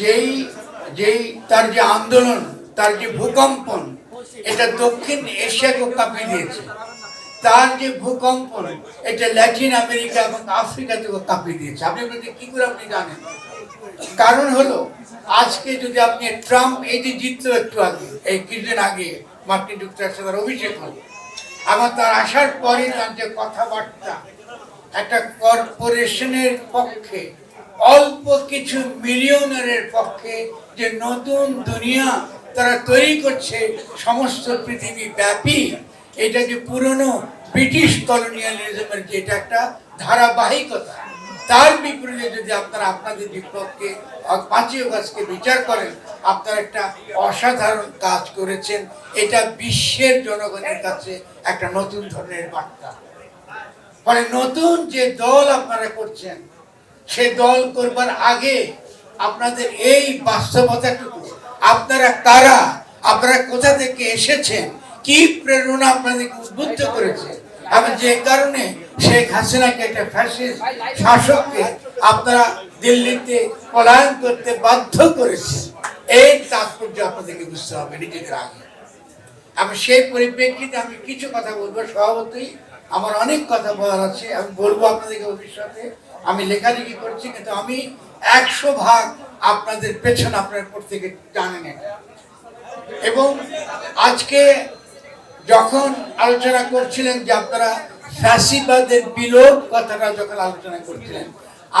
যেই যেই তার যে আন্দোলন, তার যে ভূকম্পন, এটা দক্ষিণ এশিয়াকে কাঁপিয়ে দিয়েছে। তার যে ভূকম্পন, এটা ল্যাটিন আমেরিকা এবং আফ্রিকাতেও কাঁপিয়ে দিয়েছে। আপনি কি করে আপনি জানেন? কারণ হলো, আজকে যদি আপনি ট্রাম্প এই যে জিতলো একটু আগে, এই কিছুদিন আগে মার্কিন যুক্তরাষ্ট্রে তার অভিষেক হলো আমার তার আসার পরে তার যে কথাবার্তা, একটা কর্পোরেশনের পক্ষে অল্প কিছু মিলিয়নারের পক্ষে যে নতুন দুনিয়া তারা তৈরি করছে, সমস্ত পৃথিবী ব্যাপী, এটা যে পুরনো ব্রিটিশ কলোনিয়ালিজমের যে এটা একটা ধারাবাহিকতা, তার বিপরীতে যদি আপনারা আপনাদের বিপক্ষে পাঁচই অগস্টকে বিচার করেন, আপনারা একটা অসাধারণ কাজ করেছেন। এটা বিশ্বের জনগণের কাছে একটা নতুন ধরনের বার্তা। ফলে নতুন যে দল আপনারা করছেন সে দল করবার আগে আপনাদের এই বাস্তবতাটুকু আপনারা কারা? আপনারা কোথা থেকে এসেছেন? কি প্রেরণা আপনাদেরকে উদ্বুদ্ধ করেছে? এবং যে কারণে শেখ হাসিনাকে একটা ফ্যাসিস্ট শাসককে আপনারা দিল্লিতে পলায়ন করতে বাধ্য করেছে এই তাৎপর্য আপনাদেরকে বুঝতে হবে নিজেদের আগে। আমি সেই পরিপ্রেক্ষিতে আমি কিছু কথা বলব। স্বভাবতই আমার অনেক কথা বলার আছে। আমি বলব আপনাদেরকে ভবিষ্যতে। আমি লেখালেখি করছি, কিন্তু আমি একশো ভাগ আপনাদের পেছনে আপনার প্রত্যেকে জানেন এটা। এবং আজকে যখন আলোচনা করছিলেন যে আপনারা ফ্যাসিবাদের বিলোপ কথাটা যখন আলোচনা করছিলেন,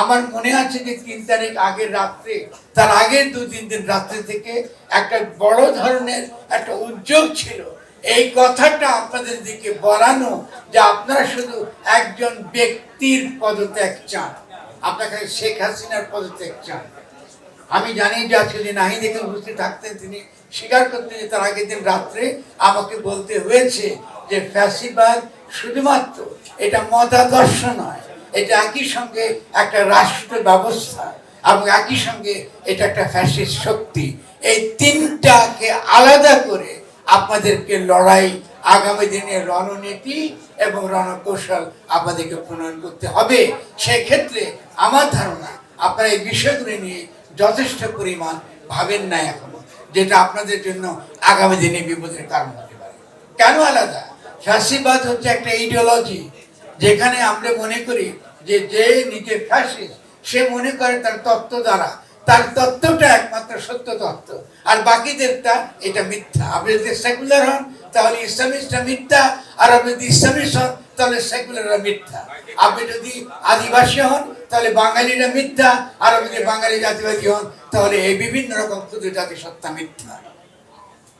আমার মনে আছে যে তিন তারিখ আগের রাত্রে, তার আগের দু তিন দিন রাত্রে থেকে একটা বড় ধরনের একটা উদ্যোগ ছিল এই কথাটা আপনাদের দিকে বলানো যে আপনারা শুধু একজন ব্যক্তির পদত্যাগ চান। আপনাকে শেখ হাসিনার পদত্যাগ চান। আমি জানি যে আজকে যে নাহি দেখে উপস্থিত থাকতেন, তিনি স্বীকার করতেন যে তার আগের দিন রাত্রে আমাকে বলতে হয়েছে যে ফ্যাসিবাদ শুধুমাত্র এটা মতাদর্শ নয়, এটা একই সঙ্গে একটা রাষ্ট্র ব্যবস্থা এবং একই সঙ্গে এটা একটা ফ্যাসিস্ট শক্তি। এই তিনটাকে আলাদা করে আপনাদেরকে লড়াই, আগামী দিনে রণনীতি এবং রণকৌশল আপনাদেরকে প্রণয়ন করতে হবে। সেক্ষেত্রে আমার ধারণা, আপনারা এই বিষয়গুলি নিয়ে যথেষ্ট পরিমাণ ভাবেন না এখনও, যেটা আপনাদের জন্য আগামী দিনে বিপদের কারণ হতে পারে। কেন আলাদা? ফ্যাসিবাদ হচ্ছে একটা ইডিওলজি যেখানে আমরা মনে করি যে যে নিজে ফ্যাসিস্ট সে মনে করে তার তত্ত্ব দ্বারা তার তত্ত্বটা একমাত্র সত্য তত্ত্ব। আর বাকিদেরটা এটা মিথ্যা। আপনি যদি সেকুলার হন, তাহলে ইসলামিস্টরা মিথ্যা। আর আপনি যদি ইসলামিস্ট হন, তাহলে সেকুলাররা মিথ্যা। আপনি যদি আদিবাসী হন, তাহলে বাঙালিরা মিথ্যা। আর আপনি যদি বাঙালি জাতিবাদী হন, তাহলে এই বিভিন্ন রকম ক্ষুদ্র জাতি সত্তা মিথ্যা।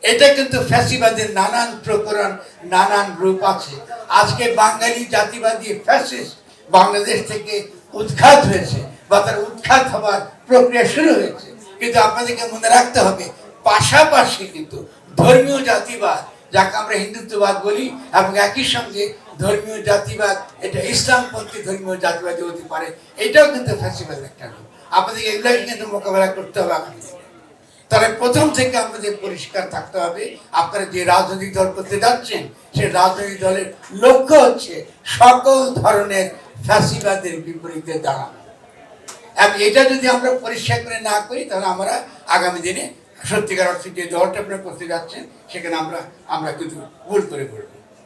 এটা কিন্তু ফ্যাসিবাদের নানান প্রকরণ, নানান রূপ আছে। আজকে বাঙালি জাতিবাদী ফ্যাসিস্ট বাংলাদেশ থেকে উৎখাত হয়েছে বা তার উৎখাত হবার প্রক্রিয়া শুরু হয়েছে। কিন্তু আপনাদেরকে মনে রাখতে হবে, পাশাপাশি কিন্তু ধর্মীয় জাতিবাদ, যাকে আমরা হিন্দুত্ববাদ বলি, এবং একই সঙ্গে ধর্মীয় জাতিবাদ, এটা ইসলামপন্থী ধর্মীয় জাতিবাদী হতে পারে, এটাও কিন্তু ফ্যাসিবাদের একটা রূপ। আপনাদেরকে এগুলোকে কিন্তু মোকাবেলা করতে হবে দিনে। তাহলে প্রথম থেকে আমাদের পরিষ্কার থাকতে হবে, আপনারা যে রাজনৈতিক দল করতে যাচ্ছেন, সেই রাজনৈতিক দলের লক্ষ্য হচ্ছে সকল ধরনের ফ্যাসিবাদের বিপরীতে দাঁড়ানো। এটা যদি আমরা পরিষ্কার করে না করি, তাহলে আমরা আগামী দিনে সত্যিকার অর্থে যে দলটা আপনারা করতে যাচ্ছেন সেখানে আমরা আমরা কিন্তু ভুল করে পড়ব।